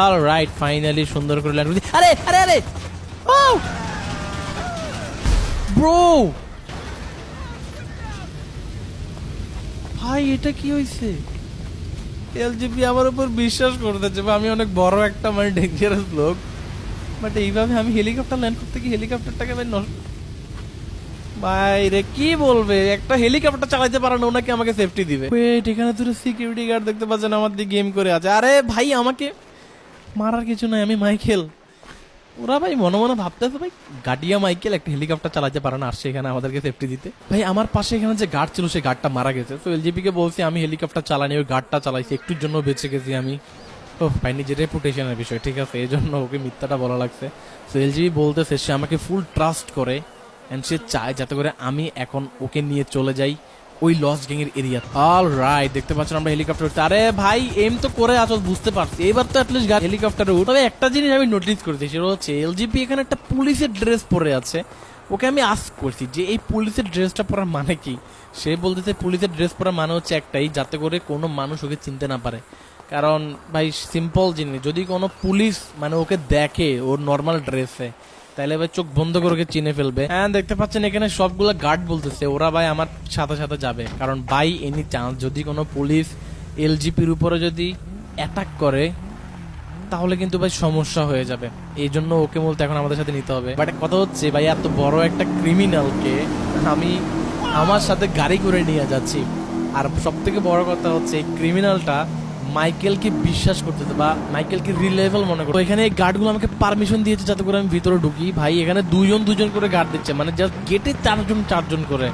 All right finally সুন্দর করে land আরে আরে আরে! ও! ব্রো ভাই, এটা কি হইছে? এলজিপি আমার উপর বিশ্বাস করতেছে আমি অনেক বড় একটা মানে ডেঞ্জারাস লোক। বাট এইভাবে আমি হেলিকপ্টার ল্যান্ড করতে গিয়ে হেলিকপ্টারটাকে ভাই, নষ্ট কি বলবে? একটা হেলিকপ্টার চালাতে পারে না, ওনাকে আমাকে সেফটি দিবে। এখানে দুটো সিকিউরিটি গার্ড দেখতে পাচ্ছেন, আমার দিকে গেম করে আছে। আরে, ভাই, আমাকে মারার কিছু নাই, আমি মাইকেল। ওরা ভাই মনে মনে ভাবতেছে, ভাই গাডিয়া মাইকেল একটা হেলিকপ্টার চালাতে পারে না, আসছে এখানে আমাদেরকে সেফটি দিতে। ভাই, আমার পাশে এখানে যে গার্ড ছিল সেই গার্ডটা মারা গেছে। তো এলজিপি কে বলছি, আমি হেলিকপ্টার চালানি, ওই গার্ডটা চালাইছি, একটুর জন্য বেঁচে গেছি আমি। ও ভাই, নিজের রেপুটেশনের বিষয়, ঠিক আছে, এই জন্য ওকে মিথ্যাটা বলা লাগছে। তো এলজিবি বলতেছে, সে আমাকে ফুল ট্রাস্ট করে অ্যান্ড সে চায় যাতে করে আমি এখন ওকে নিয়ে চলে যাই। ওই লস গ্যাং এর এরিয়া অল রাইট দেখতে পাচ্ছেন আমরা হেলিকপ্টার উঠতে। আরে ভাই এম তো করে আছো, বুঝতে পারছি। এবার তো অ্যাটলিস্ট হেলিকপ্টারে উঠ। তবে একটা জিনিস আমি নোটিস করেছি সেটা হচ্ছে এলজিপি এখানে একটা পুলিশের ড্রেস পরে আছে। ওকে আমি আস্ক করছি যে এই পুলিশের ড্রেসটা পরার মানে কি? সে বলতেছে পুলিশের ড্রেস পরার মানে হচ্ছে একটাই, যাতে করে কোনো মানুষ ওকে চিনতে না পারে। কারণ ভাই সিম্পল জিনিস। যদি কোনো পুলিশ মানে ওকে দেখে ওর নর্মাল ড্রেসে তাহলে ভাই চোখ বন্ধ করে চিনে ফেলবে। হ্যাঁ দেখতে পাচ্ছেন এখানে সবগুলো গার্ড বলতেছে। ওরা ভাই আমার সাথে সাথে যাবে। কারণ বাই এনি চান্স যদি কোনো পুলিশ এলজিপির উপরে যদি অ্যাটাক করে, তাহলে কিন্তু ভাই সমস্যা হয়ে যাবে। এই জন্য ওকে বলতে এখন আমাদের সাথে নিতে হবে। বাট কথা হচ্ছে ভাই, এত বড় একটা ক্রিমিনালকে আমি আমার সাথে গাড়ি করে নিয়ে যাচ্ছি। আর সব থেকে বড় কথা হচ্ছে, এই ক্রিমিনালটা মাইকেলকে বিশ্বাস করতে বা মাইকেলকে রিলেভেল মনে করতো এখানে এই গার্ডগুলো আমাকে পারমিশন দিয়েছে যাতে করে আমি ভিতরে ঢুকি। ভাই, এখানে দুজন দুজন করে গার্ড দিচ্ছে। মানে জাস্ট গেটে চারজন চারজন করে।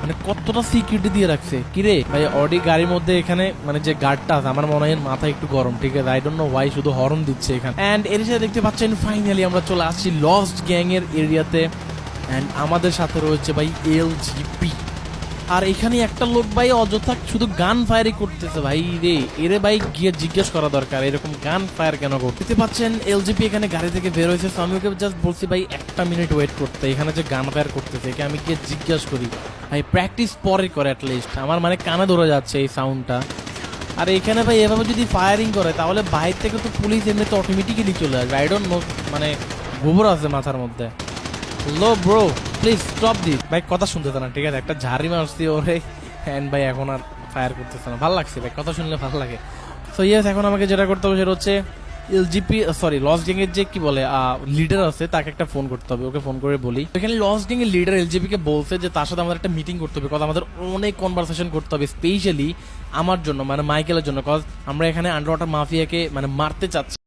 মানে কতটা সিকিউরিটি দিয়ে রাখছে। কিরে? ভাই অডি গাড়ির মধ্যে এখানে মানে যে গার্ডটা আছে, আমার মনে হয় মাথা একটু গরম, ঠিক আছে? আই ডোন্ট নো ওয়াই শুধু হর্ন দিচ্ছে এখানে। এন্ড এর সাথে দেখতে পাচ্ছেন ফাইনালি আমরা চলে আসছি লস্ট গ্যাং এর এরিয়াতে এন্ড আমাদের সাথে রয়েছে ভাই এল জিপি আর এখানে একটা লোক ভাই অযথা শুধু গান ফায়ারই করতেছে ভাই রে। এরে ভাই গিয়ে জিজ্ঞেস করা দরকার, এরকম গান ফায়ার কেন করতে? পাচ্ছেন এলজিপি এখানে গাড়ি থেকে বের হয়েছে আমি ওকে জাস্ট বলছি ভাই, একটা মিনিট ওয়েট করতে। এখানে যে গান ফায়ার করতেছে, একে আমি গিয়ে জিজ্ঞেস করি, ভাই প্র্যাকটিস পরে করে অ্যাটলিস্ট আমার মানে কানে ধরে যাচ্ছে এই সাউন্ডটা আর এখানে ভাই, এভাবে যদি ফায়ারিং করে, তাহলে বাইরে থেকে তো পুলিশ এমনিতে অটোমেটিক্যালি চলে আসবে। আই ডোন্ট নো মানে গোবর আছে মাথার মধ্যে। লো ব্রো প্লিজ স্টপ দি ভাই, কথা শুনতেছে না, ঠিক আছে? একটা ঝাড়ি মারছি ওরে। হ্যান্ড ভাই, এখন আর ফায়ার করতেছে না। ভালো লাগছে ভাই, কথা শুনলে ভালো লাগে। তো ইয়েস এখন আমাকে যেটা করতে হবে সেটা হচ্ছে এলজিপি সরি লস এর যে কি বলে লিডার আছে, তাকে একটা ফোন করতে হবে। ওকে ফোন করে বলি। এখানে লস এর লিডার এলজিপি কে বলছে যে তার সাথে আমাদের একটা মিটিং করতে হবে। কথা আমাদের অনেক কনভারসেশন করতে হবে স্পেশালি আমার জন্য মানে মাইকেলের জন্য। কজ আমরা এখানে আন্ডার ওয়াটার মাফিয়াকে মানে মারতে চাচ্ছি।